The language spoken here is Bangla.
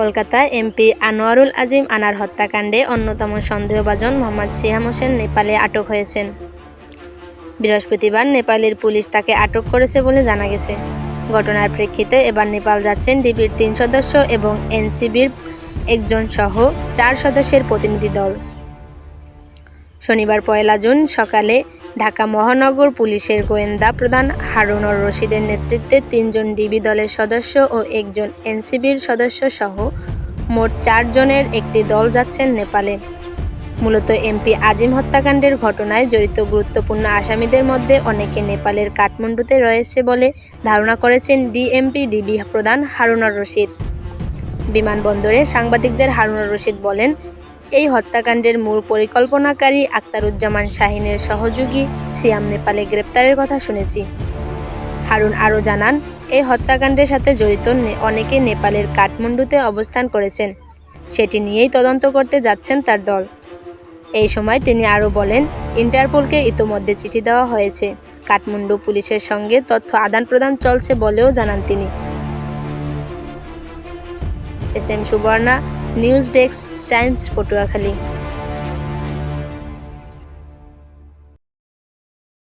কলকাতা এমপি আনোয়ারুল আজিম আনার হত্যাকাণ্ডে অন্যতম সন্দেহভাজন মোহাম্মদ সিয়াম হোসেন নেপালে আটক হয়েছেন। বৃহস্পতিবার নেপালের পুলিশ তাকে আটক করেছে বলে জানা গেছে। ঘটনার প্রেক্ষিতে এবার নেপাল যাচ্ছেন ডিবির তিন সদস্য এবং এনসিবির একজন সহ চার সদস্যের প্রতিনিধি দল। শনিবার পয়লা জুন সকালে ঢাকা মহানগর পুলিশের গোয়েন্দা প্রধান হারুনর রশিদের নেতৃত্বে তিনজন ডিবি দলের সদস্য ও একজন এনসিবির সদস্য সহ মোট চারজনের একটি দল যাচ্ছেন নেপালে। মূলত এমপি আজিম হত্যাকাণ্ডের ঘটনায় জড়িত গুরুত্বপূর্ণ আসামিদের মধ্যে অনেকে নেপালের কাঠমান্ডুতে রয়েছে বলে ধারণা করেছেন ডিএমপি ডিবি প্রধান হারুনর রশিদ। বিমানবন্দরে সাংবাদিকদের হারুনর রশিদ বলেন এই হত্যাকাণ্ডের মূল পরিকল্পনাকারী আক্তারুজ্জামান শাহিনের সহযোগী সিয়াম নেপালে গ্রেপ্তারের কথা শুনেছি। হারুন আরও জানান, এই হত্যাকাণ্ডের সাথে জড়িত অনেকে নেপালের কাঠমান্ডুতে অবস্থান করেছেন। সেটি নিয়েই তদন্ত করতে যাচ্ছেন তার দল। এই সময় তিনি আরও বলেন, ইন্টারপোলকে ইতোমধ্যে চিঠি দেওয়া হয়েছে। কাঠমান্ডু পুলিশের সঙ্গে তথ্য আদান প্রদান চলছে বলেও জানান তিনি। S M Subarna, news desk Times Patuakhali